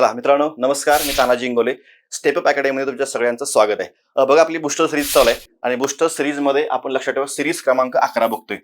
चला मित्रांनो नमस्कार. मी तानाजी इंगोले. स्टेपअप अकॅडमीमध्ये तुमच्या सगळ्यांचं स्वागत आहे. बघा आपली बुस्टर सिरीज चालू आहे आणि बुस्टर सिरीजमध्ये आपण लक्षात ठेवा सिरीज क्रमांक अकरा बघतोय.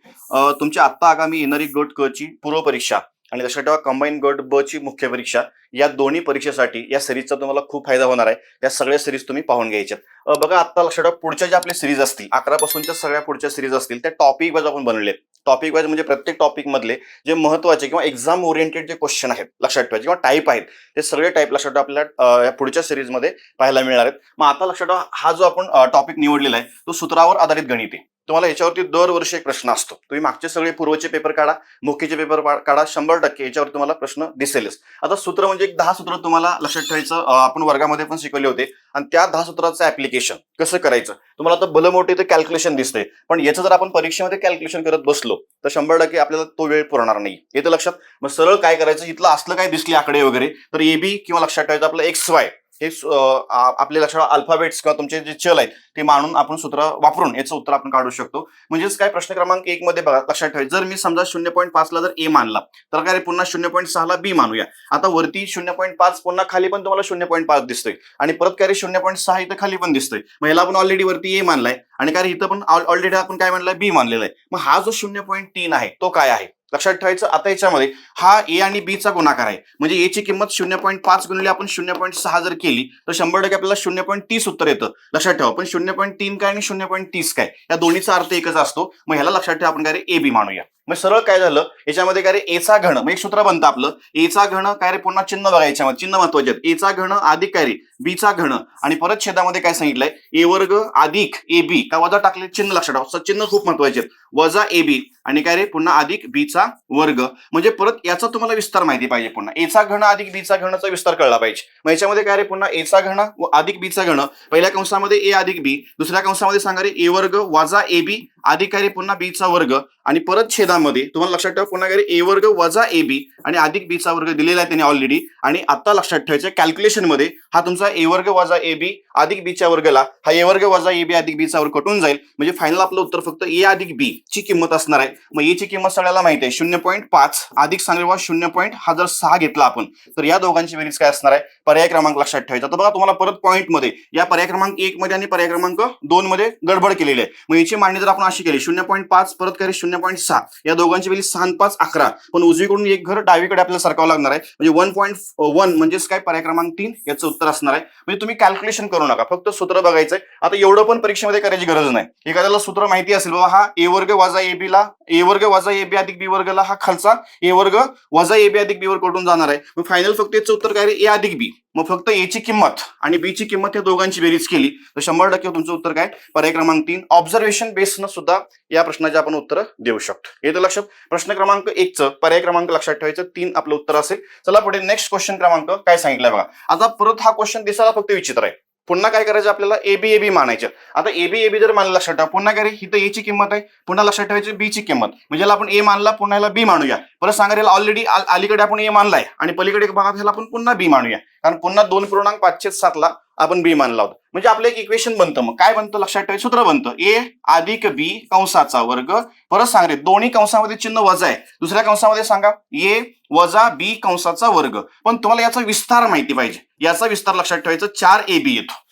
तुमच्या आत्ता आगामी येणारी गट क ची पूर्व परीक्षा. आणि लक्षात ठेवा कंबाईन गट ब ची मुख्य परीक्षा या दोन्ही परीक्षेसाठी या सिरीजचा तुम्हाला खूप फायदा होणार आहे. या सगळ्या सिरीज तुम्ही पाहून घ्यायच्यात. बघा आता लक्षात ठेवा पुढच्या ज्या आपल्या सिरीज असतील अकरा पासूनच्या सगळ्या पुढच्या सिरीज असतील त्या टॉपिक वाईज आपण बनवले टॉपिक वाईज म्हणजे प्रत्येक टॉपिक मधले जे महत्त्वाचे किंवा एक्झाम ओरिएंटेड जे क्वेश्चन आहेत लक्षात ठेवा किंवा टाईप आहेत ते सगळे टाईप लक्षात ठेवा आपल्याला या पुढच्या सिरीजमध्ये पाहायला मिळणार आहेत. मग आता लक्षात ठेवा हा जो आपण टॉपिक निवडलेला आहे तो सूत्रावर आधारित गणित आहे. तुम्हाला याच्यावरती दरवर्षी एक प्रश्न असतो. तुम्ही मागचे सगळे पूर्वचे पेपर काढा मुख्यचे पेपर काढा शंभर टक्के याच्यावर तुम्हाला प्रश्न दिसेलच. आता सूत्र म्हणजे एक दहा सूत्र तुम्हाला लक्षात ठेवायचं आपण वर्गामध्ये पण शिकवले होते. आणि त्या दहा सूत्राचं ऍप्लिकेशन कसं करायचं? तुम्हाला आता भलं मोठे ते कॅल्क्युलेशन दिसतंय. पण याचं जर आपण परीक्षेमध्ये कॅल्क्युलेशन करत बसलो तर शंभर टक्के आपल्याला तो वेळ पुरणार नाही. येतं लक्षात. मग सरळ काय करायचं? इथलं असलं काय दिसली आकडे वगैरे तर ए बी किंवा लक्षात ठेवायचं आपलं एक्स वाय हे स- आपले लक्षात अल्फाबेट्स किंवा तुमचे जे चल आहेत ते मानून आपण सूत्र वापरून याचं उत्तर आपण काढू शकतो. म्हणजेच काय? प्रश्न क्रमांक एक मध्ये बघा लक्षात ठेवायचं जर मी समजा शून्य पॉईंट पाचला जर ए मानला तर काय पुन्हा शून्य पॉईंट सहाला बी मानूया. आता वरती शून्य पॉईंट पाच पुन्हा खाली पण तुम्हाला शून्य पॉईंट पाच दिसतोय. आणि परत काय रे शून्य पॉईंट सहा इथं खाली पण दिसतोय. मग ह्याला आपण ऑलरेडी वरती ए मानलाय. आणि काय इथं पण ऑलरेडी आपण काय म्हणलाय बी मानलेला आहे. मग हा जो शून्य पॉईंट तीन आहे तो काय आहे? लक्षात ठेवायचं आता याच्यामध्ये हा ए आणि बी चा गुणाकार आहे. म्हणजे ए ची किंमत शून्य पॉईंट पाच गुणिले आपण शून्य पॉईंट सहा जर केली तर शंभर टक्के आपल्याला शून्य पॉईंट तीस उत्तर येतं. लक्षात ठेवा पण शून्य पॉईंट तीन काय आणि शून्य पॉईंट तीस काय? या दोन्हीचा अर्थ एकच असतो. मग ह्याला लक्षात ठेवा आपण काय रे? ए बी मानूया. मग सरळ काय झालं? याच्यामध्ये काय रे? एचा घण मग एक सूत्र बनतं आपलं. एचा घण काय रे? पुन्हा चिन्ह बघा याच्यामध्ये. चिन्ह महत्त्वाचे आहेत. एचा घण अधिक काय रे? बीचा घन. आणि परत छेदामध्ये काय सांगितलंय? ए वर्ग अधिक ए बी का वजा टाकले? चिन्ह लक्षात ठेवा. चिन्ह खूप महत्त्वाचे आहेत. वजा ए बी आणि काय रे? पुन्हा अधिक बीचा वर्ग. म्हणजे परत याचा तुम्हाला विस्तार माहिती पाहिजे पुन्हा. एचा घन अधिक बीचा घनचा विस्तार कळला पाहिजे. मग याच्यामध्ये काय रे? पुन्हा एचा घन व अधिक बीचा घन. पहिल्या कंसामध्ये ए अधिक बी दुसऱ्या कंसामध्ये सांगा रे ए वर्ग वजा ए बी अधिकारी पुन्हा बीचा वर्ग आणि परत छेदामध्ये तुम्हाला लक्षात ठेवा पुन्हा ए वर्ग वजा ए बी आणि अधिक बीचा वर्ग दिलेला आहे त्यांनी ऑलरेडी आणि आता लक्षात ठेवायचं कॅल्क्युलेशनमध्ये हा तुमचा ए वर्ग वजा ए बी अधिक बीच्या वर्गला हा ए वर्ग वजा ए बी अधिक बीचा वर्ग कटून जाईल. म्हणजे फायनल आपलं उत्तर फक्त ए अधिक बी ची किंमत असणार आहे. मग ए ची किंमत सगळ्याला माहिती आहे शून्य पॉईंट पाच अधिक सांगेल शून्य पॉईंट हा जर सहा घेतला आपण. तर या दोघांची बेरीज काय असणार आहे? पर्याय क्रमांक लक्षात ठेवायचा. तर बघा तुम्हाला परत पॉईंटमध्ये या पर्याय क्रमांक एक मध्ये आणि पर्याय क्रमांक दोन मध्ये गडबड केलेली आहे. मग याची मांडणी जर आपण अशी केली शून्य पॉईंट पाच परत केली शून्य पॉईंट सहा. या दोघांची वेळी सहा पाच अकरा. पण उजवीकडून एक घर डावीकडे आपल्याला सरकावं लागणार आहे. म्हणजे वन पॉईंट वन म्हणजेच काय? पर्याय क्रमांक तीन याचं उत्तर असणार आहे. म्हणजे तुम्ही कॅल्क्युलेशन करू नका. फक्त सूत्र बघायचंय. आता एवढं पण परीक्षेमध्ये करायची गरज नाही. एखाद्याला सूत्र माहिती असेल बाबा हा ए वर्ग वाजा ए बी ला ए वर्ग वाजा ए बी अधिक बी वर्गला हा खालचा ए वर्ग वजा ए बी अधिक बी वर कडून जाणार आहे? मग फायनल फक्त याचं उत्तर काय रे? ए अधिक बी. मग फक्त ए ची किंमत आणि बी ची किंमत या दोघांची बेरीज केली. तर शंभर टक्के तुमचं उत्तर काय? पर्याय क्रमांक तीन. ऑब्झर्वेशन बेसनं सुद्धा या प्रश्नाचे आपण उत्तर देऊ शकतो. येतं लक्षात प्रश्न क्रमांक एकचं पर्याय क्रमांक लक्षात ठेवायचं. तीन आपलं उत्तर असेल. चला पुढे नेक्स्ट क्वेश्चन क्रमांक काय सांगितलं बघा. आता परत हा क्वेश्चन दिसायला फक्त विचित्र आहे. पुन्हा काय करायचं आपल्याला? एबी बी ए मानायचं. आता एबी बी जर मानलं लक्षात ठेवा. पुन्हा काय रे? इथं ए ची किंमत आहे. पुन्हा लक्षात ठेवायची बी ची किंमत. म्हणजे आपण ए मानला पुन्हा याला बी मानूया. परत सांगायला ऑलरेडी अलीकडे आपण ए मानलाय. आणि पलीकडे भागात ह्याला आपण पुन्हा बी मानूया. कारण पुन्हा दोन पूर्णांक पाचशे सातला आपण बी मानला होता. म्हणजे आपलं एक इक्वेशन बनतं मग. काय बनतं? लक्षात ठेवायचं सूत्र बनतं. ए अधिक बी कंसाचा वर्ग. परत सांग रे दोन्ही कंसामध्ये चिन्ह वजा आहे. दुसऱ्या कंसामध्ये सांगा ए वजा बी कंसाचा वर्ग. पण तुम्हाला याचा विस्तार माहिती पाहिजे. याचा विस्तार लक्षात ठेवायचं चार ए बी येतो.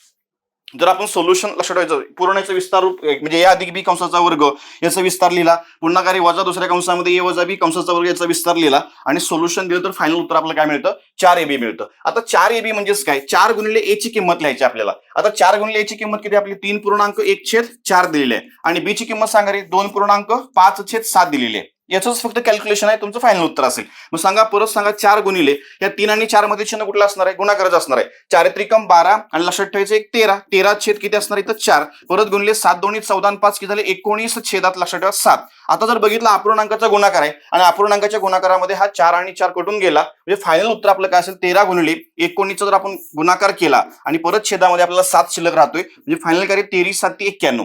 जर आपण सोल्युशन लक्षात ठेवायचं? पूर्ण याचा विस्तार रूप म्हणजे या अधिक बी कंसाचा वर्ग याचा विस्तार लिहिला. पुन्हा काही वजा दुसऱ्या कंसामध्ये ए वजा बी कंसाचा वर्ग याचा विस्तार लिहिला. आणि सोल्युशन दिलं तर फायनल उत्तर आपल्याला काय मिळतं? चार ए बी मिळतं. आता चार ए बी म्हणजेच काय? चार गुणिले ए ची किंमत लिहायची आपल्याला. आता चार गुणिले ए ची किंमत किती? आपली तीन पूर्णांक एक छेद चार दिलेली आहे. आणि बी ची किंमत सांगा रे दोन पूर्णांक पाच छेद सात दिलेली आहे. याचंच फक्त कॅल्क्युलेशन आहे तुमचं फायनल उत्तर असेल. मग सांगा परत सांगा चार गुणिले या तीन आणि चारमध्ये चिन्ह कुठला असणार आहे? गुणाकारच असणार आहे. चार त्रिकम बारा आणि लक्षात ठेवायचं एक तेरा. तेरा छेद किती असणार आहे? तर चार. परत गुणले सात दोन्ही चौदा पाच किती झाले? एकोणीस छेदात लक्षात ठेवा सात. आता जर बघितलं अपूर्णांकाचा गुणाकार आहे आणि अपूर्णांकाच्या गुणाकारामध्ये हा चार आणि चार कटून गेला म्हणजे फायनल उत्तर आपलं काय असेल? तेरा गुणिले एकोणीसचा जर आपण गुणाकार केला आणि परत छेदामध्ये आपल्याला सात शिल्लक राहतोय म्हणजे फायनल काय तेवीस सात ते एक्क्याण्णव.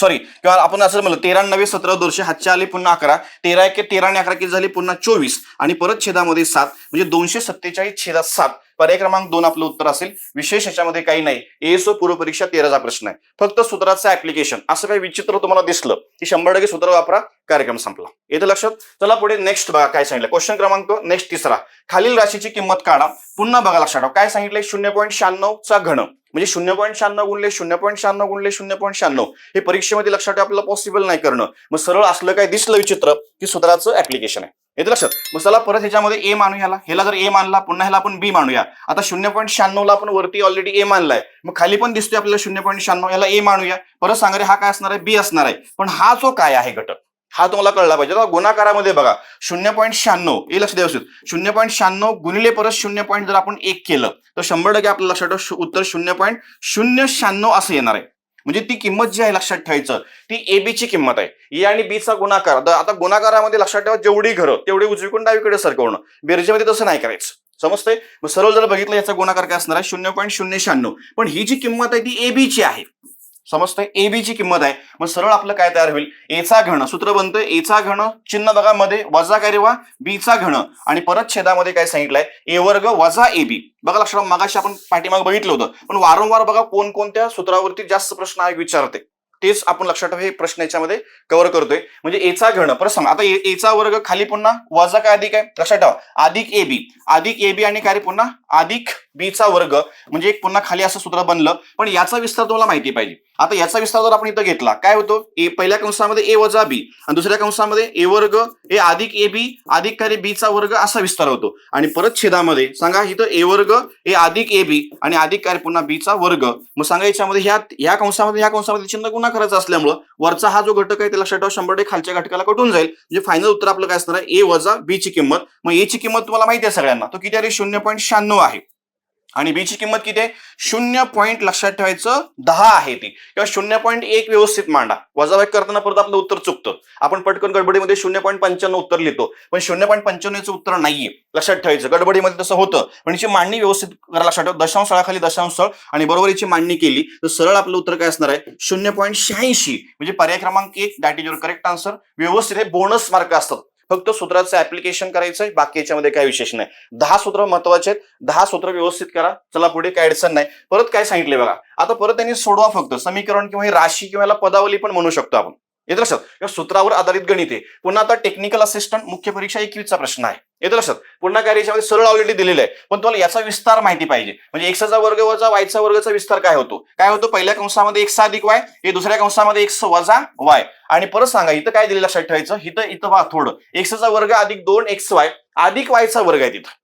सॉरी किंवा आपण असं म्हणलं तेरा नव्हे सतरा दोनशे हातच्या आले पुन्हा अकरा. तेरा एक तेरा आणि अकरा किती झाली पुन्हा चोवीस. आणि परत छेदामध्ये सात. म्हणजे दोनशे सत्तेचाळीस छेदात सात. पर्याय क्रमांक दोन आपलं उत्तर असेल. विशेष याच्यामध्ये काही नाही. एएसओ पूर्व परीक्षा तेराचा प्रश्न आहे. फक्त सूत्राचं ऍप्लिकेशन असं काही विचित्र तुम्हाला दिसलं की शंभर टक्के सूत्र वापरा कार्यक्रम संपला. येतं लक्षात? चला पुढे नेक्स्ट बघा काय सांगितलं. क्वेश्चन क्रमांक नेक्स्ट तिसरा. खालील राशीची किंमत काढा. पुन्हा बघा लक्षात ठेवा. काय सांगितलंय? शून्य पॉईंट शहाण्णव चा घन. म्हणजे शून्य पॉईंट शहाण्णव गुणले शून्य पॉईंट शहाण्णव गुणले शून्य पॉईंट शहाण्णव. हे परीक्षेमध्ये लक्षात ठेवा आपल्याला पॉसिबल नाही करणं. मग सरळ असलं काय दिसलं विचित्र की सूत्राचं ऍप्लिकेशन आहे. येतं लक्षात. मग चला परत ह्याच्यामध्ये ए मानू ह्याला ह्याला जर ए मानला पुन्हा ह्याला आपण बी मानूया. आता शून्य पॉईंट शहाण्णवला आपण वरती ऑलरेडी ए मानलाय. मग खाली पण दिसतोय आपल्याला शून्य पॉईंट शहाण्णव याला ए मानूया. परत सांगा रे हा काय असणार आहे? बी असणार आहे. पण हा जो काय आहे घटक? हा तुम्हाला कळला पाहिजे. आता गुणाकारामध्ये बघा. शून्य पॉईंट शहाण्णव. हे लक्ष द्यावं शून्य पॉईंट शहाण्णव गुणिले परत शून्य पॉईंट जर आपण एक केलं तर शंभर टक्के आपल्याला लक्षात उत्तर शून्य पॉईंट शून्य शहाण्णव असं येणार आहे. म्हणजे ती किंमत जी आहे लक्षात ठेवायचं ती ए ची किंमत आहे. ए आणि बीचा गुणाकार आता गुणाकारामध्ये लक्षात ठेवा जेवढी घरं तेवढी उजवीकडून डावीकडे सरकवणं. बेरजेमध्ये तसं नाही करायचं. समजतंय? मग सरळ जर बघितलं याचा गुणाकार काय असणार आहे? शून्य पॉईंट शून्य शहाण्णव. पण ही जी किंमत आहे ती ए ची आहे. समजतंय? ए बी ची किंमत आहे. मग सरळ आपलं काय तयार होईल? एचा घण सूत्र बनतं एचा घण चिन्ह बघा मध्ये. वजा काय रे वा? बीचा घण आणि परत छेदामध्ये काय सांगितलंय? ए वर्ग वजा ए बी बघा लक्षात मागाशी आपण पाठीमाग बघितलं होतं. पण वारंवार बघा कोणकोणत्या सूत्रावरती जास्त प्रश्न आहे विचारते. तेच आपण लक्षात ठेवा हे प्रश्न याच्यामध्ये कव्हर करतोय. म्हणजे एचा घण परत सांगा आता ए- एचा वर्ग खाली पुन्हा वजा काय अधिक आहे? लक्षात ठेवा. अधिक ए बी अधिक ए बी आणि काय पुन्हा? अधिक बीचा वर्ग म्हणजे एक पुन्हा खाली असं सूत्र बनलं पण याचा विस्तार तुम्हाला माहिती पाहिजे. आता याचा विस्तार जर आपण इथं घेतला काय होतो? ए पहिल्या कंसामध्ये ए वजा बी आणि दुसऱ्या कंसामध्ये ए वर्ग ए अधिक ए बी अधिक काय बीचा वर्ग असा विस्तार होतो. आणि परत छेदामध्ये सांगा इथं ए वर्ग ए अधिक ए बी आणि अधिक काय पुन्हा बीचा वर्ग. मग सांगा याच्यामध्ये ह्या ह्या कंसामध्ये ह्या कंसामध्ये चिन्ह गुन्हा करायचा असल्यामुळं वरचा हा जो घटक आहे त्याला लक्षात ठेवा शंभर टक्के खालच्या घटकाला कटून जाईल. म्हणजे फायनल उत्तर आपलं काय असणार आहे? ए वजा बी ची किंमत. मग ए ची किंमत तुम्हाला माहिती आहे सगळ्यांना. तो किती आहे? शून्य पॉईंट शहाण्णव आहे. आणि बी ची किंमत किती आहे? शून्य पॉईंट लक्षात ठेवायचं दहा आहे ती. किंवा शून्य पॉईंट एक व्यवस्थित मांडा. वजाबाई करताना परत आपलं उत्तर चुकतं. आपण पटकन गडबडीमध्ये शून्य पॉईंट पंच्याण्णव उत्तर लिहितो. पण शून्य पॉईंट पंच्याण्णवचं उत्तर नाहीये. लक्षात ठेवायचं. गडबडीमध्ये तसं होतं. पण याची मांडणी व्यवस्थित करा लक्षात ठेवा. दशांश स्थळाखाली दशांश आणि बरोबर याची मांडणी केली तर सरळ आपलं उत्तर काय असणार आहे? शून्य पॉईंट शहाऐंशी. म्हणजे पर्याय क्रमांक एक. That is your correct answer व्यवस्थित हे बोनस मार्क असतात. फक्त सूत्राचं ऍप्लिकेशन करायचं बाकी याच्यामध्ये काही विशेष नाही. दहा सूत्र महत्त्वाचे आहेत दहा सूत्र व्यवस्थित करा चला पुढे काय अडचण नाही. परत काय सांगितले बघा आता परत त्यांनी सोडवा फक्त समीकरण किंवा ही राशी किंवा याला पदावली पण म्हणू शकतो आपण. येत लक्षात? सूत्रावर आधारित गणित आहे. पुन्हा आता टेक्निकल असिस्टंट मुख्य परीक्षा एकवीसचा प्रश्न आहे. येतं लक्षात पुन्हा काय याच्यामध्ये सरळ ऑलरेडी दिलेलं आहे. पण तुम्हाला याचा विस्तार माहिती पाहिजे. म्हणजे एक्सचा वर्ग वजा वायचा वर्गचा विस्तार काय होतो? काय होतो? पहिल्या कंसामध्ये एक्स अधिक वाय हे दुसऱ्या कंसामध्ये एक्स वजा वाय आणि परत सांगा इथं काय दिलेलं लक्षात ठेवायचं? इथं इथं वा थोडं. एक्सचा वर्ग अधिक दोन एक्स वाय अधिक वायचा वर्ग आहे तिथं.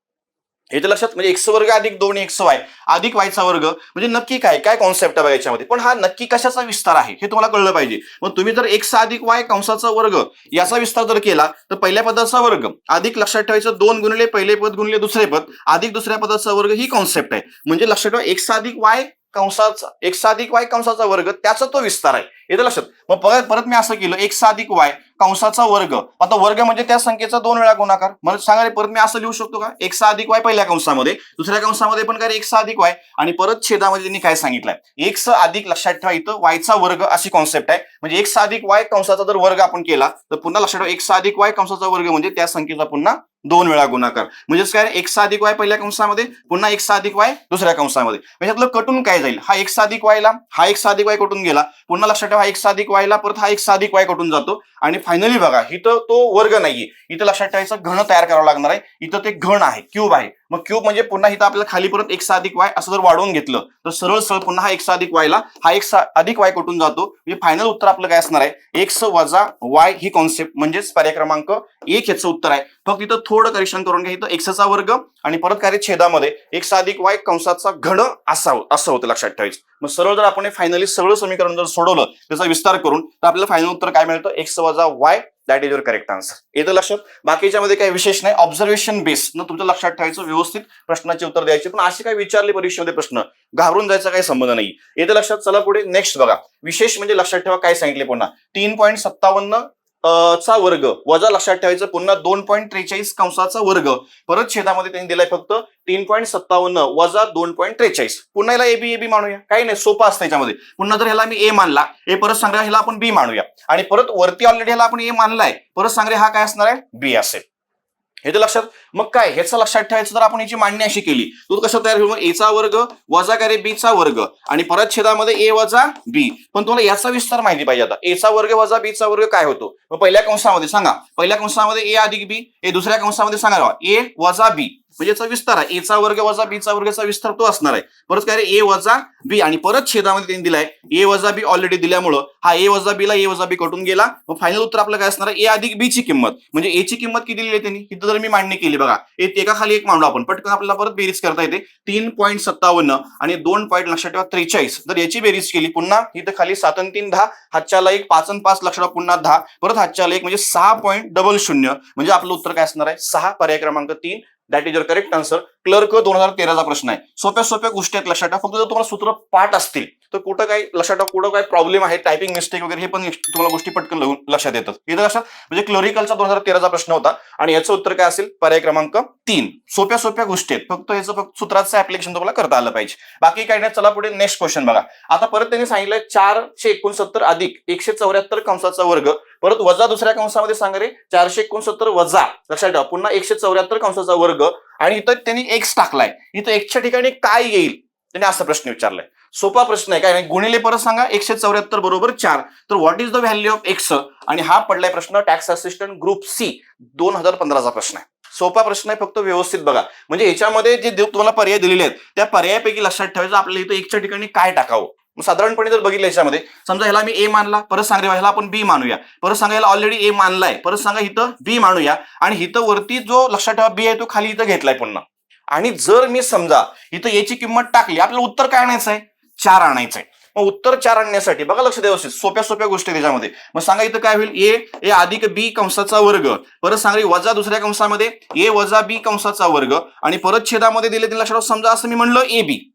हे तर लक्षात म्हणजे एक्स वर्ग अधिक दोन एक्स वाय. अधिक वायचा वर्ग म्हणजे नक्की काय काय कॉन्सेप्ट आहे बघा याच्यामध्ये. पण हा नक्की कशाचा विस्तार आहे हे तुम्हाला कळलं पाहिजे. मग तुम्ही जर एक्स अधिक वाय कंसाचा वर्ग याचा विस्तार जर केला तर पहिल्या पदाचा वर्ग अधिक लक्षात ठेवायचं दोन गुणले पहिले पद गुणले दुसरे पद अधिक दुसऱ्या पदाचा वर्ग ही कॉन्सेप्ट आहे. म्हणजे लक्षात ठेवा एक्स अधिक वाय कंसाचा एक्स अधिक वाय कंसाचा वर्ग त्याचा तो विस्तार आहे. येतं लक्षात. मग परत परत मी असं केलं एक साधिक वाय कंसाचा वर्ग. आता वर्ग म्हणजे त्या संख्येचा दोन वेळा गुणाकार. मला सांगा परत मी असं लिहू शकतो का? एक अधिक वाय पहिल्या कंसामध्ये दुसऱ्या कंसामध्ये पण काय एक अधिक वाय. आणि परत छेदामध्ये त्यांनी काय सांगितलंय? एक स अधिक लक्षात ठेवा इथं वायचा वर्ग अशी कॉन्सेप्ट आहे. म्हणजे एक अधिक वाय कंसाचा जर वर्ग आपण केला तर पुन्हा लक्षात ठेवा एक अधिक वाय कंसाचा वर्ग म्हणजे त्या संख्येचा पुन्हा दोन वेळा गुणाकार. म्हणजेच काय एक अधिक वाय पहिल्या कंसामध्ये पुन्हा एक अधिक वाय दुसऱ्या कंसामध्ये. म्हणजे कटून काय जाईल? हा एक अधिक वायला हा एक अधिक वाय कटून गेला. पुन्हा लक्षात ठेवा एक्स अधिक वायला परत हा एक्स अधिक वाय कटून जातो. आणि फायनली बघा इथं तो वर्ग नाहीये. इथं लक्षात ठेवायचं घन तयार करावं लागणार आहे. इथं ते घन आहे क्यूब आहे. मग क्यूब म्हणजे पुन्हा इथं आपल्याला खाली परत एक्स अधिक वाय असं जर वाढवून घेतलं तर सरळ सरळ पुन्हा हा एक अधिक वायला हा एक अधिक वाय कुठून जातो? म्हणजे फायनल उत्तर आपलं काय असणार आहे? एक्स वजा वाय ही कॉन्सेप्ट म्हणजेच पर्याय क्रमांक एक ह्याचं उत्तर आहे. फक्त इथं थोडं करेक्शन करून घ्या. इथं एक्सचा वर्ग आणि परत काय छेदामध्ये एक अधिक वाय कंसाचा घन असावं असं होतं लक्षात ठेवायचं. मग सरळ जर आपण फायनली सगळं समीकरण जर सोडवलं त्याचा विस्तार करून तर आपल्याला फायनल उत्तर काय मिळतं? एक्स वजा Y that is your correct answer येतं लक्षात? बाकीच्यामध्ये काही विशेष नाही. ऑब्झर्वेशन बेस न तुमच्या लक्षात ठेवायचं व्यवस्थित प्रश्नाचे उत्तर द्यायचे. पण असे काही विचारले परीक्षेमध्ये प्रश्न. घाबरून जायचा काही संबंध नाही. येतं लक्षात? चला पुढे. नेक्स्ट बघा. विशेष म्हणजे लक्षात ठेवा काय सांगितले पुन्हा? तीन पॉईंट सत्तावन्न चा वर्ग. वजा लक्षात ठेवायचं पुन्हा दोन पॉईंट त्रेचाळीस कंसाचा वर्ग. परत छेदामध्ये त्यांनी दिलाय फक्त तीन पॉईंट सत्तावन्न वजा दोन पॉईंट त्रेचाळीस. पुन्हा याला ए बी मानूया. काही नाही सोपा असतं याच्यामध्ये. पुन्हा जर ह्याला मी ए मानला ए परत सांगा ह्याला आपण बी मानूया. आणि परत वरती ऑलरेडी ह्याला आपण ए मानलाय परत सांगरे हा काय असणार आहे? बी असेल. हे तर लक्षात मग काय? ह्याचं लक्षात ठेवायचं तर आपण याची मांडणी अशी केली. तो कसं तयार होईल मग एचा वर्ग वजा काय बीचा वर्ग. आणि परत छेदामध्ये ए वजा बी पण तुम्हाला याचा विस्तार माहिती पाहिजे आता. एचा वर्ग वजा बीचा वर्ग काय होतो? मग पहिल्या कंसामध्ये सांगा. पहिल्या कंसामध्ये ए अधिक बी ए दुसऱ्या कंसामध्ये सांगा ए वजा बी म्हणजे याचा विस्तार आहे. एचा वर्ग वजा बीचा वर्गाचा विस्तार तो असणार आहे. परत काय रे? ए वजा बी आणि परत छेदामध्ये त्यांनी दिलाय. ए वजा बी ऑलरेडी दिल्यामुळं हा ए वजा बीला ए वजा बी कटून गेला. मग फायनल उत्तर आपलं काय असणार आहे? ए अधिक बी ची किंमत. म्हणजे ए ची किंमत किती दिली आहे त्यांनी? इथं जर मी मांडणी केली बघा. एका खाली एक मांडू आपण. पटकन आपल्याला परत बेरीज करता येते. तीन पॉईंट सत्तावन्न आणि दोन पॉईंट लक्षात ठेवा त्रेचाळीस. जर याची बेरीज केली पुन्हा. इथं खाली सात आणि तीन दहा. हातच्याला एक पाच आणि पाच लक्षात ठेवा पुन्हा दहा. परत हातच्याला एक म्हणजे सहा पॉईंट डबल शून्य. म्हणजे आपलं उत्तर काय असणार आहे? सहा पर्याय क्रमांक तीन. That is your correct answer clerk दोन हजार तेराचा प्रश्न आहे. सोप्या सोप्या गोष्टी आहेत लक्षात ठेवा. फक्त जर तुम्हाला सूत्र पाठ असतील तर कुठं काही लक्षात ठेवा कुठं काय प्रॉब्लेम आहे टायपिंग मिस्टेक वगैरे हे पण तुम्हाला गोष्टी पटकन लक्षात येतात. इथं कसं म्हणजे क्लोरिकलचा दोन हजार तेराचा प्रश्न होता आणि याचं उत्तर काय असेल? पर्याय क्रमांक तीन. सोप्या सोप्या गोष्टी आहेत. फक्त याचं फक्त सूत्राचं ऍप्लिकेशन तुम्हाला करता आलं पाहिजे. बाकी काही नाही चला पुढे नेक्स्ट क्वेश्चन बघा. आता परत त्यांनी सांगितलंय चारशे एकोणसत्तर अधिक एकशे चौऱ्याहत्तर कंसाचा वर्ग. परत वजा दुसऱ्या कंसामध्ये सांगा रे चारशे एकोणसत्तर वजा. लक्षात ठेवा पुन्हा एकशे चौऱ्याहत्तर कंसाचा वर्ग. आणि इथं त्यांनी एक्स टाकलाय. इथं एक्सच्या ठिकाणी काय येईल? त्यांनी असा प्रश्न विचारलाय. सोपा प्रश्न आहे काय? गुणिले परत सांगा एकशे चौऱ्याहत्तर बरोबर चार. तर what is the value of X आणि हा पडलाय प्रश्न टॅक्स असिस्टंट ग्रुप सी दोन हजार पंधराचा प्रश्न आहे. सोपा प्रश्न आहे फक्त व्यवस्थित बघा. म्हणजे याच्यामध्ये जे तुम्हाला पर्याय दिलेले आहेत त्या पर्यायापैकी लक्षात ठेवायचं आपल्याला इथं एकच्या ठिकाणी काय टाकावं. साधारणपणे जर बघितलं याच्यामध्ये समजा ह्याला मी ए मानला परत सांगा ह्याला आपण बी मानूया. परत सांगा ह्याला ऑलरेडी ए मानलाय. परत सांगा इथं बी मानूया. आणि इथं वरती जो लक्षात ठेवा बी आहे तो खाली इथं घेतलाय पुन्हा. आणि जर मी समजा इथं याची किंमत टाकली आपल्याला उत्तर काय आणायचं आहे चार आणायचं आहे मग उत्तर चार आणण्यासाठी बघा लक्ष द्या सोप्या सोप्या गोष्टी आहे त्याच्यामध्ये. मग सांगा इथं काय होईल? ए ए अधिक बी कंसाचा वर्ग. परत सांगा वजा दुसऱ्या कंसामध्ये. ए वजा बी कंसाचा वर्ग. आणि परत छेदामध्ये दिले दिले लक्षात समजा असं मी म्हणलं ए बी.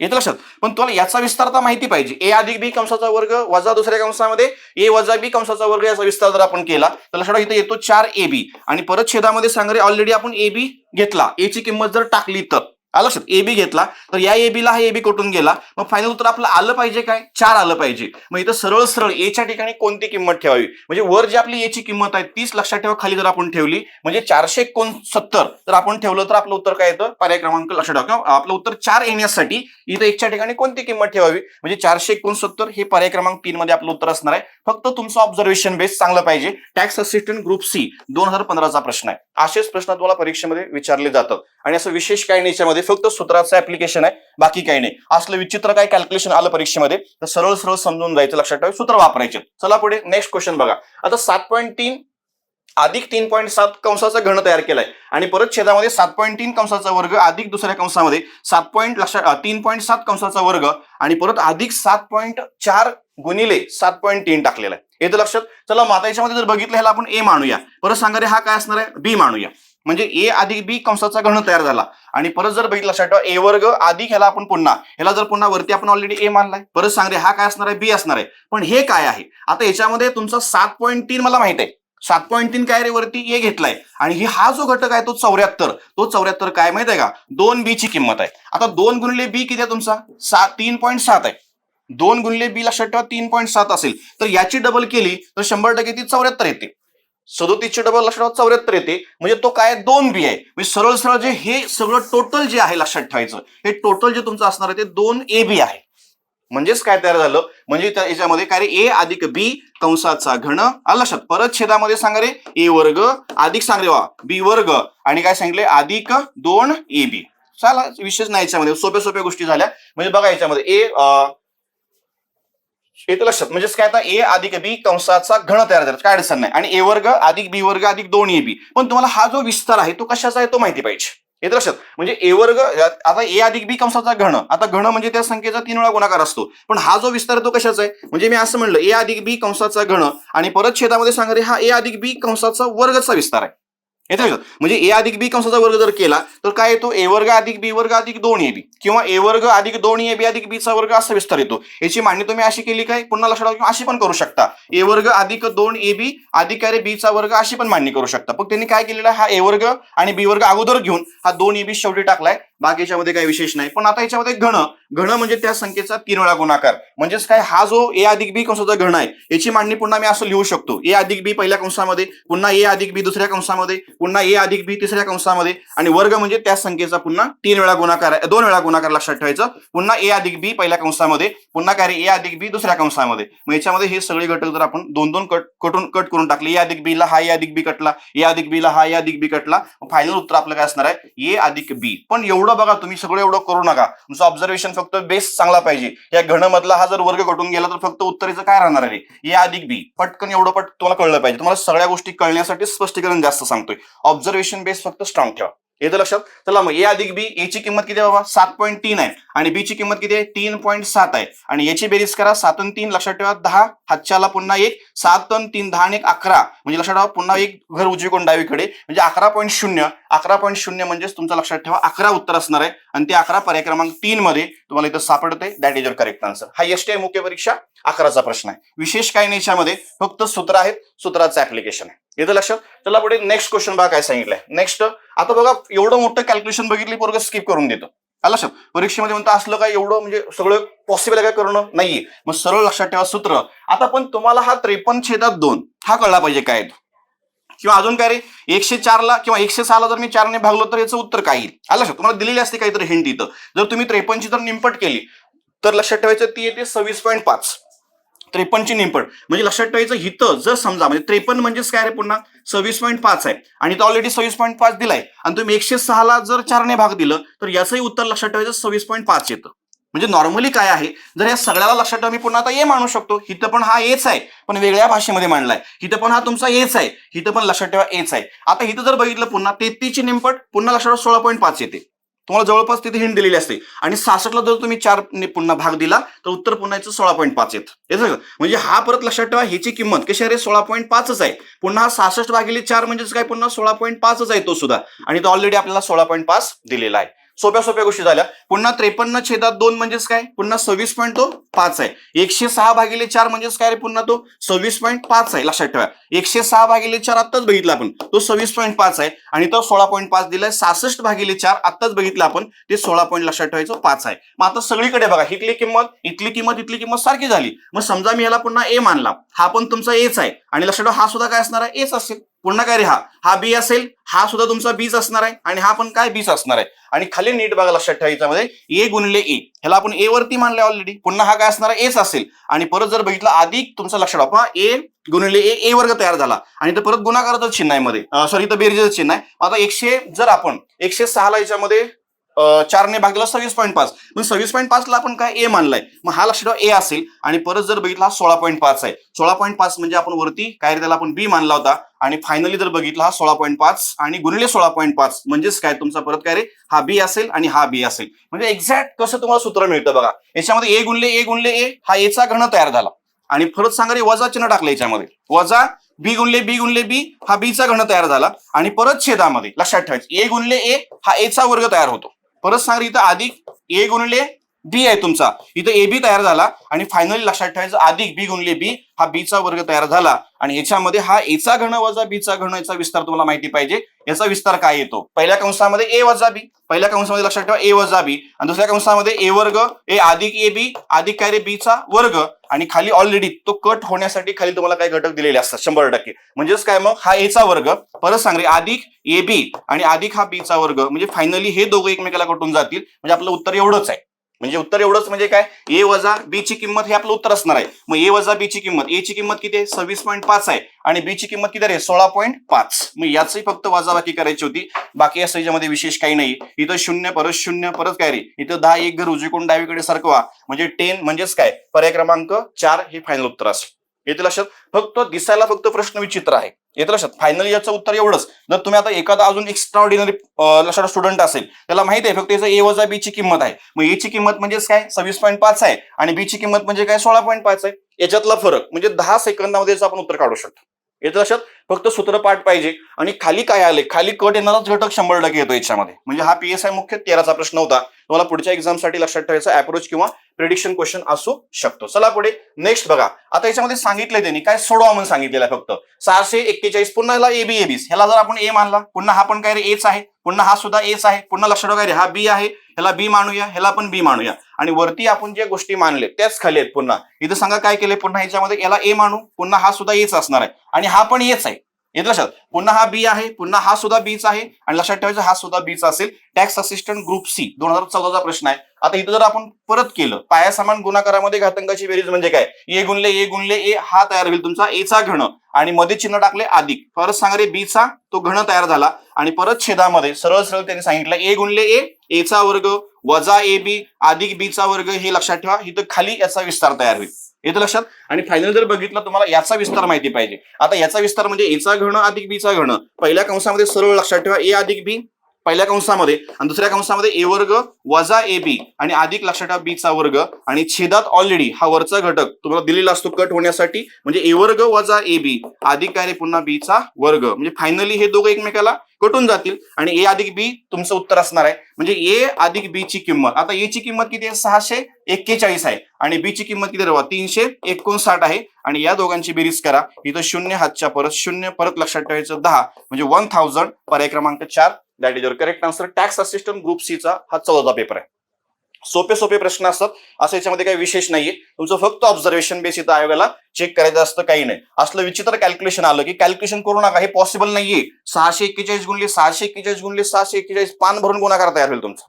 येतं लक्षात. पण तुम्हाला याचा विस्तार तर माहिती पाहिजे. ए अधिक बी कंसाचा वर्ग वजा दुसऱ्या कंसामध्ये ए वजा बी कंसाचा वर्ग याचा विस्तार जर आपण केला तर लक्षात इथं येतो चार ए बी. आणि परत छेदामध्ये सांगरे ऑलरेडी आपण ए बी घेतला. ए ची किंमत जर टाकली तर. आलं लक्षात. ए बी घेतला तर या ए बीला हा ए बी गेला? मग फायनल उत्तर आपलं आलं पाहिजे काय? चार आलं पाहिजे. मग इथं सरळ सरळ एच्या ठिकाणी कोणती किंमत ठेवावी? म्हणजे वर जी आपली एची किंमत आहे तीच लक्षात ठेवा खाली जर आपण ठेवली म्हणजे चारशे एकोणसत्तर. जर आपण ठेवलं तर आपलं उत्तर काय येतं? पर्याय क्रमांक लक्षात ठेवा. आपलं उत्तर चार येण्यासाठी इथं एकच्या ठिकाणी कोणती किंमत ठेवावी? म्हणजे चारशे एकोणसत्तर हे पर्याय क्रमांक तीन मध्ये आपलं उत्तर असणार आहे. फक्त तुमचं ऑब्झर्वेशन बेस चांगलं पाहिजे. टॅक्स असिस्टंट ग्रुप सी दोन हजार पंधराचा प्रश्न आहे. असेच प्रश्न तुम्हाला परीक्षेमध्ये विचारले जातात. आणि असं विशेष काही नाही याच्यामध्ये फक्त सूत्राचं ऍप्लिकेशन आहे बाकी काही नाही. असलं विचित्र काय कॅल्क्युलेशन आलं परीक्षेमध्ये तर सरळ सरळ समजून जायचं लक्षात ठेवा सूत्र वापरायचे. चला पुढे नेक्स्ट क्वेश्चन बघा. आता सात पॉईंट तीन अधिक तीन पॉईंट सात कंसाचा घन तयार केलाय. आणि परत छेदामध्ये सात पॉईंट तीन कंसाचा वर्ग अधिक दुसऱ्या कंसामध्ये सात पॉईंट लक्षात तीन पॉईंट सात कंसाचा वर्ग आणि परत अधिक सात पॉईंट चार गुणिले सात पॉईंट तीन टाकलेला आहे. येतं लक्षात चला माता याच्यामध्ये जर बघितलं ह्याला आपण ए मानूया. परत सांगा रे हा काय असणार आहे? बी मानूया. म्हणजे ए अधिक बी कंसाचा घन तयार झाला. आणि परत जर बघितलं लक्षात ठेवा ए वर्ग अधिक ह्याला आपण पुन्हा. ह्याला जर पुन्हा वरती आपण ऑलरेडी ए मानलाय. परत सांगले हा काय असणार आहे? बी असणार आहे. पण हे काय आहे? आता याच्यामध्ये तुमचा सात पॉईंट तीन मला माहीत आहे. सात पॉईंट तीन काय रे वरती? ए घेतलाय. आणि हा जो घटक आहे तो चौऱ्याहत्तर. तो चौऱ्याहत्तर काय माहीत आहे का? दोन बी ची किंमत आहे. आता दोन गुणिले बी किती आहे तुमचा? सात तीन पॉईंट सात आहे. दोन गुणिले बी लक्षात ठेवा तीन पॉईंट सात असेल. तर याची डबल केली तर शंभर टक्के ती चौऱ्याहत्तर येते. सदोतीसशे डबल लक्षात ठेवा चौऱ्याहत्तर येते. म्हणजे तो काय? दोन बी आहे म्हणजे सरळ सरळ जे हे सगळं टोटल जे आहे लक्षात ठेवायचं हे टोटल जे तुमचं असणार आहे ते दोन ए बी आहे. म्हणजेच काय तयार झालं? म्हणजे याच्यामध्ये काय रे? ए अधिक बी कंसाचा घन. लक्षात. परत छेदामध्ये सांगा रे. ए वर्ग अधिक सांग रे वा. बी वर्ग. आणि काय सांगितले? अधिक दोन ए बी चला विशेष नाही याच्यामध्ये. सोप्या सोप्या गोष्टी झाल्या. म्हणजे बघा याच्यामध्ये. ए येतं लक्षात म्हणजेच काय आता ए अधिक बी कंसाचा घन तयार झाला. काय अडचण नाही. आणि ए वर्ग अधिक बी वर्ग अधिक दोन ए बी. पण तुम्हाला हा जो विस्तार आहे तो कशाचा आहे तो माहिती पाहिजे. येतं लक्षात म्हणजे ए वर्ग आता ए अधिक बी कंसाचा घन. आता घन म्हणजे त्या संख्येचा तीन वेळा गुणाकार असतो. पण हा जो विस्तार आहे तो कशाचा आहे? म्हणजे मी असं म्हणलं ए अधिक बी कंसाचा घन आणि परत छेदामध्ये सांगते हा ए अधिक बी कंसाचा वर्गचा विस्तार आहे. म्हणजे ए अधिक बी कंसाचा वर्ग जर केला तर काय येतो? ए वर्ग अधिक बी वर्ग अधिक दोन ए बी. किंवा ए वर्ग अधिक दोन ए बी अधिक बीचा वर्ग असा विस्तार येतो. याची मांडणी तुम्ही अशी केली काय? पुन्हा लक्षात किंवा अशी पण करू शकता. ए वर्ग अधिक दोन ए बी अधिक काय रे बीचा वर्ग अशी पण मांडणी करू शकता. पण त्यांनी काय केलेलं? हा ए वर्ग आणि बी वर्ग अगोदर घेऊन हा दोन ए बी शेवटी टाकलाय. बाकी याच्यामध्ये काही विशेष नाही पण आता याच्यामध्ये घन घन म्हणजे त्या संख्येचा तीन वेळा गुणाकार म्हणजेच काय हा जो ए अधिक बी कंसाचा घन आहे याची मांडणी पुन्हा मी असं लिहू शकतो ए अधिक बी पहिल्या कंसामध्ये पुन्हा ए अधिक बी दुसऱ्या कंसामध्ये पुन्हा ए अधिक बी तिसऱ्या कंसामध्ये आणि वर्ग म्हणजे त्या संख्येचा पुन्हा तीन वेळा गुणाकार आहे दोन वेळा गुणाकार लक्षात ठेवायचं पुन्हा ए अधिक बी पहिल्या कंसामध्ये पुन्हा काय रे ए अधिक बी दुसऱ्या कंसामध्ये मग याच्यामध्ये हे सगळे घटक जर आपण दोन दोन कट कटून कट करून टाकले ए अधिक बी ला हा ए अधिक बी कटला ए अधिक बी ला हा ए अधिक बी कटला फायनल उत्तर आपलं काय असणार आहे ए अधिक बी पण एवढं एवढं बघा तुम्ही सगळं एवढं करू नका. तुमचं ऑब्झर्वेशन फक्त बेस चांगला पाहिजे. या घनमधला हा जर वर्ग घटून गेला तर फक्त उत्तरेचं काय राहणार आहे? ए अधिक बी. पटकन एवढं पट तुम्हाला कळलं पाहिजे. तुम्हाला सगळ्या गोष्टी कळण्यासाठी स्पष्टीकरण जास्त सांगतोय. ऑब्झर्वेशन बेस फक्त स्ट्रॉंग ठेवा. येतं लक्षात? चला मग ए अधिक बी याची किंमत किती आहे बाबा? सात पॉईंट तीन आहे. आणि बी ची किंमत किती आहे? तीन पॉईंट सात आहे. आणि याची बेरीज करा. सात आणि तीन लक्षात ठेवा. दहा हातच्याला पुन्हा एक सात आणि तीन दहा आणि एक अकरा. म्हणजे लक्षात ठेवा पुन्हा एक घर उजवीकडून डावीकडे. म्हणजे अकरा पॉईंट शून्य. अकरा पॉईंट शून्य म्हणजेच तुमचं लक्षात ठेवा अकरा उत्तर असणार आहे. आणि ते अकरा पर्याय क्रमांक तीन मध्ये तुम्हाला इथं सापडते that is your correct answer हा एस टी मुख्य परीक्षा अकराचा प्रश्न आहे. विशेष काही नाही याच्यामध्ये फक्त सूत्र आहेत सूत्राचं ऍप्लिकेशन आहे. येतं लक्षात? चला पुढे नेक्स्ट क्वेश्चन बघा काय सांगितलंय. नेक्स्ट आता बघा एवढं मोठं कॅल्क्युलेशन बघितली पोरग स्किप करून देतो. आलं लक्षात? परीक्षेमध्ये म्हणता असलं काय एवढं म्हणजे सगळं पॉसिबल आहे काय करणं? नाहीये. मग सरळ लक्षात ठेवा सूत्र. आता पण तुम्हाला हा त्रेपन्न छेदात दोन हा कळला पाहिजे काय तो. किंवा अजून काय रे? एकशे चारला किंवा एकशे सहाला जर मी चारने भागलो तर याचं उत्तर काय येईल? आलं तुम्हाला दिलेली असते काहीतरी हिंट इथं. जर तुम्ही त्रेपन्नची जर निमपट केली तर लक्षात ठेवायचं ती येते सव्वीस पॉईंट पाच. त्रेपन्नची निमपट म्हणजे लक्षात ठेवायचं हिथं जर समजा म्हणजे त्रेपन्न म्हणजेच काय रे पुन्हा? सव्वीस पॉईंट पाच आहे. आणि तो ऑलरेडी सव्वीस पॉईंट पाच दिलाय. आणि तुम्ही एकशे सहाला जर चारने भाग दिलं तर याचंही उत्तर लक्षात ठेवायचं सव्वीस पॉईंट पाच येतं. म्हणजे नॉर्मली काय आहे? जर या सगळ्याला लक्षात ठेवा मी पुन्हा आता ए मानू शकतो. हिथं पण हा एच आहे. पण वेगळ्या भाषेमध्ये मांडलाय. हिथं पण हा तुमचा एच आहे. हिथं पण लक्षात ठेवा एच आहे. आता हिथं जर बघितलं पुन्हा तेहतीसची निमपट पुन्हा लक्षात ठेवा सोळा पॉईंट पाच येते. तुम्हाला जवळपास तिथे हिंट दिलेली असते. आणि सासष्टला जर तुम्ही चार पुन्हा भाग दिला तर उत्तर पुन्हा याचं सोळा पॉईंट पाच येत. म्हणजे हा परत लक्षात ठेवा ह्याची किंमत. कशी अरे सोळा पॉईंट पाचच आहे. पुन्हा सासष्ट भागिले चार म्हणजेच काय? पुन्हा सोळा पॉईंट पाचच आहे तो सुद्धा. आणि तो ऑलरेडी आपल्याला सोळा पॉईंट पाच दिलेला आहे. सोप्या सोप्या गोष्टी झाल्या. पुन्हा त्रेपन्न छेदात दोन म्हणजेच काय? पुन्हा सव्वीस पॉईंट तो पाच आहे. एकशे सहा भागिले चार म्हणजेच काय रे पुन्हा तो? सव्वीस पॉईंट पाच आहे. लक्षात ठेवा. एकशे सहा भागिले चार आत्ताच बघितला आपण. तो सव्वीस पॉईंट पाच आहे. आणि तो सोळा पॉईंट पाच दिलाय. सहासष्ट भागिले चार आत्ताच बघितलं आपण. ते सोळा पॉईंट लक्षात ठेवायचं पाच आहे. मग आता सगळीकडे बघा. इथली किंमत इथली किंमत इथली किंमत सारखी झाली. मग समजा मी याला पुन्हा ए मानला. हा पण तुमचा एच आहे. आणि लक्षात ठेवा हा सुद्धा काय असणार आहे? एच असेल. पुन्हा काय रे हा? हा बी असेल हा सुद्धा तुमचा बीच असणार आहे आणि हा पण काय बीच असणार आहे? आणि खाली नीट बघा लक्षात ठेवायचा मध्ये म्हणजे ए गुणिले ए ह्याला आपण ए वरती मानले ऑलरेडी पुन्हा हा काय असणार आहे? एच असेल. आणि परत जर बघितलं अधिक तुमचं लक्षात ठेवा. ए गुणले ए ए वर्ग तयार झाला. आणि तर परत गुणाकाराचं चिन्ह आहे मध्ये. सॉरी तर बेरजेचं चिन्ह आहे. आता एकशे जर आपण एकशे सहाला याच्यामध्ये चारने भागला सव्वीस पॉईंट पाच. मग सव्वीस पॉईंट पाचला आपण काय ए मानलाय? मग हा लक्षात ठेवा ए असेल आणि परत जर बघितला हा सोळा पॉईंट पाच आहे. सोळा पॉईंट पाच म्हणजे आपण वरती काय रे त्याला आपण बी मानला होता. आणि फायनली जर बघितला हा सोळा पॉईंट पाच आणि गुणिले सोळा पॉईंट पाच म्हणजेच काय? तुमचा परत काय रे? हा बी असेल आणि हा बी असेल. म्हणजे एक्झॅक्ट कसं तुम्हाला सूत्र मिळतं बघा. याच्यामध्ये ए गुणले ए गुणले ए हा एचा घण तयार झाला. आणि परत सांगा रे वजा चिन्ह टाकलं याच्यामध्ये. वजा बी गुणले बी गुणले बी हा बीचा घन तयार झाला. आणि परत छेदामध्ये लक्षात ठेवायचं. ए गुणले ए हा एचा वर्ग तयार होतो. परत सांग इथं अधिक ए गुणले बी आहे तुमचा. इथं ए बी तयार झाला आणि फायनली लक्षात ठेवायचं अधिक बी गुणले बी हा बीचा वर्ग तयार झाला. आणि याच्यामध्ये हा एचा घन वजा बीचा घण याचा विस्तार तुम्हाला माहिती पाहिजे. याचा विस्तार काय येतो? पहिल्या कंसामध्ये ए वजा बी पहिल्या कंसामध्ये लक्षात ठेवा ए वजा बी आणि दुसऱ्या कंसामध्ये ए वर्ग ए अधिक ए बी अधिक काय रे बीचा वर्ग. आणि खाली ऑलरेडी तो कट होण्यासाठी खाली तुम्हाला काही घटक दिलेले असतात शंभर टक्के. म्हणजेच काय मग? हा एचा वर्ग. परत सांग रे अधिक ए बी आणि अधिक हा बीचा वर्ग. म्हणजे फायनली हे दोघं एकमेकाला कटून जातील. म्हणजे आपलं उत्तर एवढंच आहे. म्हणजे उत्तर एवढंच म्हणजे काय? ए वजा बी ची किंमत हे आपलं उत्तर असणार आहे. मग ए वजा बी ची किंमत ए ची किंमत किती आहे? सव्वीस पॉईंट पाच आहे. आणि बी ची किंमत किती आहे सोळा पॉईंट पाच. मग याचही फक्त वजाबाकी करायची होती. बाकी या याच्यामध्ये विशेष काही नाही. इथं शून्य परत शून्य परत काय रे? इथं दहा एक घर उजवीकडून डावीकडे सरकवा. म्हणजे टेन म्हणजेच काय? पर्याय क्रमांक चार हे फायनल उत्तर असेल. येते लक्षात? फक्त दिसायला फक्त प्रश्न विचित्र आहे. येत लक्षात? फायनल याचं उत्तर एवढंच. जर तुम्ही आता एखादा अजून एक्स्ट्रा ऑर्डिनरी लक्षात स्टुडंट असेल त्याला माहिती आहे फक्त याचं ए वजा बी ची किंमत आहे. मग ए ची किंमत म्हणजेच काय? सव्वीस पॉईंट पाच आहे. आणि बी ची किंमत म्हणजे काय? सोळा पॉईंट पाच आहे. याच्यातला फरक म्हणजे दहा सेकंदामध्ये आपण उत्तर काढू शकतो. येत लक्षात? फक्त सूत्रपाठ पाहिजे. आणि खाली काय आले खाली कट येणाराच घटक शंभर टक्के येतो याच्यामध्ये. म्हणजे हा पीएसआय मुख्य तेराचा प्रश्न होता. तुम्हाला पुढच्या एक्झामसाठी लक्षात ठेवायचा अप्रोच किंवा प्रिडिक्शन क्वेश्चन असू शकतो. चला पुढे नेक्स्ट बघा. आता याच्यामध्ये सांगितलंय त्यांनी काय सोडवा म्हणून सांगितलेलं आहे फक्त. सहाशे एक्केचाळीस पुन्हा एबी एबीस बी ह्याला जर आपण ए मानला पुन्हा हा पण काय रे एच आहे पुन्हा हा सुद्धा एच आहे पुन्हा लक्षात ठेवा काय रे हा बी आहे ह्याला बी मानूया ह्याला पण बी मानूया. आणि वरती आपण ज्या गोष्टी मानले त्याच खाली आहेत पुन्हा. इथं सांगा काय केले पुन्हा ह्याच्यामध्ये याला ए मानू पुन्हा हा सुद्धा एच असणार आहे. आणि हा पण एच आहे. येत लक्षात? पुन्हा हा बी आहे पुन्हा हा सुद्धा बीच आहे आणि लक्षात ठेवायचं हा सुद्धा बीच असेल. टॅक्स असिस्टंट ग्रुप सी दोन हजार चौदाचा प्रश्न आहे. आता इथं जर आपण परत केलं पाया समान गुणाकारामध्ये घातंकाची बेरीज म्हणजे काय? ए गुणले ए गुणले ए हा तयार होईल तुमचा एचा घन. आणि मध्ये चिन्ह टाकले अधिक परत सांगा रे बीचा तो घन तयार झाला. आणि परत छेदामध्ये सरळ सरळ त्यांनी सांगितलं ए गुणले ए एचा वर्ग वजा ए बी अधिक बीचा वर्ग हे लक्षात ठेवा. इथं खाली याचा विस्तार तयार होईल. येतं लक्षात? आणि फायनल जर बघितलं तुम्हाला याचा विस्तार माहिती पाहिजे. आता याचा विस्तार म्हणजे एचा घण अधिक बीचा घण पहिल्या कंसामध्ये सरळ लक्षात ठेवा ए अधिक बी पहिल्या कंसामध्ये आणि दुसऱ्या कंसामध्ये ए वर्ग वजा ए बी आणि अधिक लक्षात ठेवा बीचा वर्ग आणि छेदात ऑलरेडी हा वरचा घटक तुम्हाला दिलेला असतो कट होण्यासाठी. म्हणजे ए वर्ग वजा ए बी अधिक काय रे पुन्हा बीचा वर्ग. म्हणजे फायनली हे दोघं एकमेकाला कटून जातील आणि ए अधिक बी तुमचं उत्तर असणार आहे. म्हणजे ए अधिक बी ची किंमत. आता ए ची किंमत किती आहे? सहाशे एक्केचाळीस आहे. आणि बी ची किंमत किती रवा तीनशे एकोणसाठ आहे. आणि या दोघांची बेरीज करा. इथं शून्य हातच्या परत शून्य परत लक्षात ठेवायचं दहा. म्हणजे वन थाउजंड पर्याय क्रमांक चार. That is your correct answer tax assistant group C चा हा चौदा पेपर आहे. सोपे सोपे प्रश्न असतात. असं याच्यामध्ये काही विशेष नाहीये. तुमचं फक्त ऑब्झर्वेशन बेस इथं आयोगाला चेक करायचं असतं काही नाही. असलं विचित्र कॅल्क्युलेशन आलं की कॅल्क्युलेशन करू नका. हे पॉसिबल नाहीये. सहाशे एक्केचाळीस गुणले सहाशे एक्केचाळीस गुणले सहाशे एक्केचाळीस पान भरून गुणाकार तयार होईल तुमचं.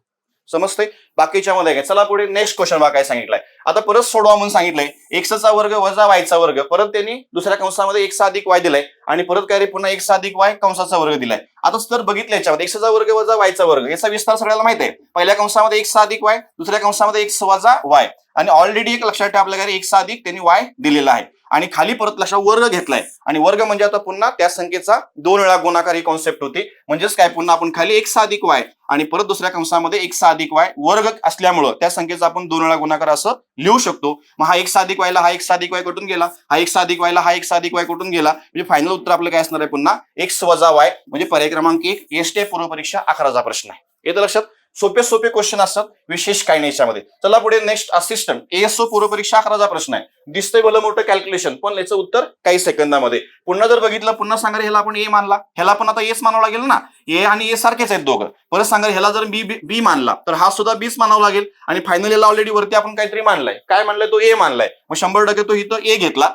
समजते बाकीच्या मध्ये काय? चला पुढे नेक्स्ट क्वेश्चन बघा काय सांगितलंय. आता परत सोडवा म्हणून सांगितलंय. एक्सचा वर्ग वजा वायचा वर्ग. परत त्यांनी दुसऱ्या कंसामध्ये एक अधिक वाय दिलाय. आणि परत काय रे पुन्हा एक अधिक वाय कंसाचा वर्ग दिलाय. आता तर बघितलं याच्यामध्ये एक्सचा वर्ग वजा वायचा वर्ग. याचा विस्तार सगळ्याला माहिती आहे. पहिल्या कंसामध्ये एक अधिक वाय दुसऱ्या कंसामध्ये एक वजा वाय आणि ऑलरेडी एक लक्षात ठेवा आपल्या एक अधिक त्यांनी वाय दिलेला आहे. आणि खाली परत लक्षात वर्ग घेतलाय. आणि वर्ग म्हणजे आता पुन्हा त्या संख्येचा दोन वेळा गुणाकार ही कॉन्सेप्ट होती. म्हणजेच काय? पुन्हा आपण खाली एक अधिक वाय आणि परत दुसऱ्या कंसामध्ये एक अधिक वाय वर्ग असल्यामुळं त्या संख्येचा आपण दोन वेळा गुणाकार असं लिहू शकतो. मग हा एक अधिक वायला हा एक अधिक वाय कुठून गेला? हा एक अधिक वायला हा एक अधिक वाय कुठून गेला? म्हणजे फायनल उत्तर आपलं काय असणार आहे पुन्हा? एक वजा वाय म्हणजे पर्याय क्रमांक एक एस टी पूर्व परीक्षा अकराचा प्रश्न आहे. येतं लक्षात? सोपे सोपे क्वेश्चन असतात विशेष काही नाही याच्यामध्ये. चला पुढे नेक्स्ट असिस्टंट एएसओ पूर्वपरीक्षा अकराचा प्रश्न आहे. दिसतंय भलं मोठं कॅल्क्युलेशन पण याचं उत्तर काही सेकंदामध्ये. पुन्हा जर बघितलं पुन्हा सांगा ह्याला आपण ए मानला. ह्याला पण आता एस मानावं लागेल ना? ए आणि ए सारखेच आहेत दोघं. परत सांगा ह्याला जर बी बी मानला तर हा सुद्धा बीच मानावा लागेल. आणि फायनल याला ऑलरेडी वरती आपण काहीतरी मानलाय. काय मानलाय? तो ए मानलाय. मग शंभर टक्के तो इथं ए घेतला.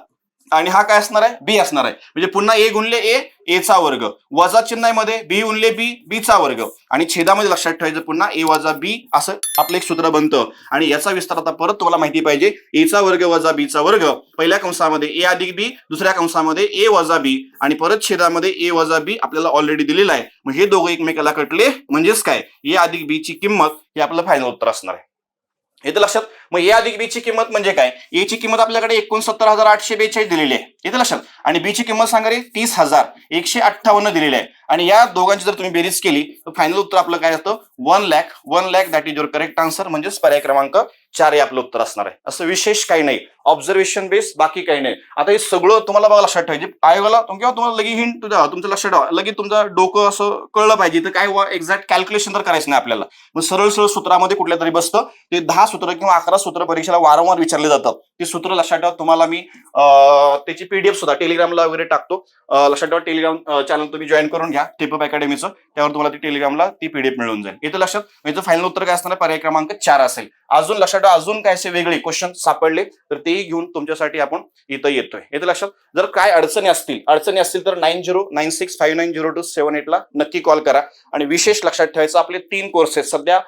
आणि हा काय असणार आहे? बी असणार आहे. म्हणजे पुन्हा ए गुणले ए एचा वर्ग. वजा चिन्हामध्ये बी गुणले बी बीचा वर्ग. आणि छेदामध्ये लक्षात ठेवायचं पुन्हा ए वजा बी असं आपलं एक सूत्र बनतं. आणि याचा विस्तार आता परत तुम्हाला माहिती पाहिजे. एचा वर्ग वजा बीचा वर्ग. पहिल्या कंसामध्ये ए अधिक बी दुसऱ्या कंसामध्ये ए वजा बी. आणि परत छेदामध्ये ए वजा बी आपल्याला ऑलरेडी दिलेला आहे. मग हे दोघं एकमेकाला कटले म्हणजेच काय? ए अधिक बी ची किंमत हे आपलं फायनल उत्तर असणार आहे. येतं लक्षात. मग ए अधिक बी ची किंमत म्हणजे काय? ए ची किंमत आपल्याकडे एकोणसत्तर हजार आठशे बेचाळीस दिलेली आहे. इथे लक्षात. आणि बी ची किंमत सांगा रे तीस हजार एकशे अठ्ठावन्न दिलेली आहे. आणि या दोघांची जर तुम्ही बेरीज केली तर फायनल उत्तर आपलं काय असतं? One lakh one lakh that is your correct answer म्हणजेच पर्याय क्रमांक चार हे आपलं उत्तर असणार आहे. असं विशेष काही नाही. ऑब्झर्वेशन बेस बाकी काही नाही. आता हे सगळं तुम्हाला बघा लक्षात ठेवायचे. आयोगाला किंवा तुम्हाला लगे हिंट तुमचं लक्षात ठेवा. लगेच तुमचं डोकं असं कळलं पाहिजे. तर काय एक्झॅक्ट कॅल्क्युलेशन तर करायचं नाही आपल्याला. मग सरळ सरळ सूत्रामध्ये कुठल्या तरी बसतं. ते दहा सूत्र किंवा अकरा सूत्र परीक्षेला वारंवार विचारले जातात. ते सूत्र लक्षात ठेवा. तुम्हाला मी त्याची पीडीएफ सुद्धा टेलिग्रामला वगैरे टाकतो. लक्षात ठेवा. टेलिग्राम चॅनल तुम्ही जॉईन करून घ्या. टेपअप अकॅडमीचं त्यावर तुम्हाला ती टेलिग्रामला ती पीडीएफ मिळून जाईल. इथं लक्षात म्हणजे फायनल उत्तर काय असणार पर्याय क्रमांक चार असेल. अजून लक्षात ठेवा अजून काय असे वेगळे क्वेश्चन सापडले तर तेही घेऊन तुमच्यासाठी आपण इथं येतोय. येतं लक्षात जर काय अडचणी असतील अडचणी असतील तर nine zero nine six five nine zero two seven एटला नक्की कॉल करा. आणि विशेष लक्षात ठेवायचं आपले तीन कोर्सेस सध्या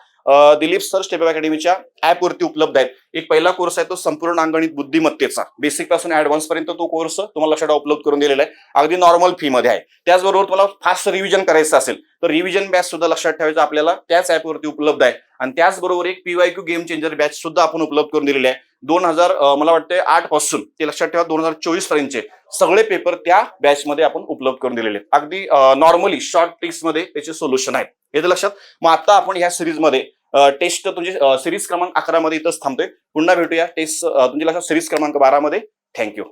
दिलीप सर स्टेप अकॅडमीच्या ऍपवरती उपलब्ध आहेत. एक पहिला कोर्स आहे तो संपूर्ण अंगणित बुद्धिमत्तेचा. बेसिकपासून ऍडव्हान्स पर्यंत तो कोर्स तुम्हाला लक्षात उपलब्ध करून दिलेला आहे. अगदी नॉर्मल फी मध्ये आहे. त्याचबरोबर तुम्हाला फास्ट रिव्हिजन करायचं असेल तर रिव्हिजन बॅच सुद्धा लक्षात ठेवायचं आपल्याला त्याच ऍपवरती उपलब्ध आहे. आणि त्याचबरोबर एक पीवायक्यू गेम चेंजर बॅच सुद्धा आपण उपलब्ध करून दिलेली आहे. दोन हजार मला वाटतं आठपासून ते लक्षात ठेवा दोन हजार चोवीस पर्यंतचे सगळे पेपर त्या बॅच मध्ये आपण उपलब्ध करून दिलेले आहेत. अगदी नॉर्मली शॉर्ट ट्रिक्समध्ये त्याचे सोल्युशन आहेत. येतं लक्षात. मग आता आपण ह्या सिरीजमध्ये टेस्ट तुमची सिरीज क्रमांक अकरा मध्ये इथंच थांबतोय. पुन्हा भेटूया. टेस्ट तुमच्या लक्षात सिरीज क्रमांक बारामध्ये थँक्यू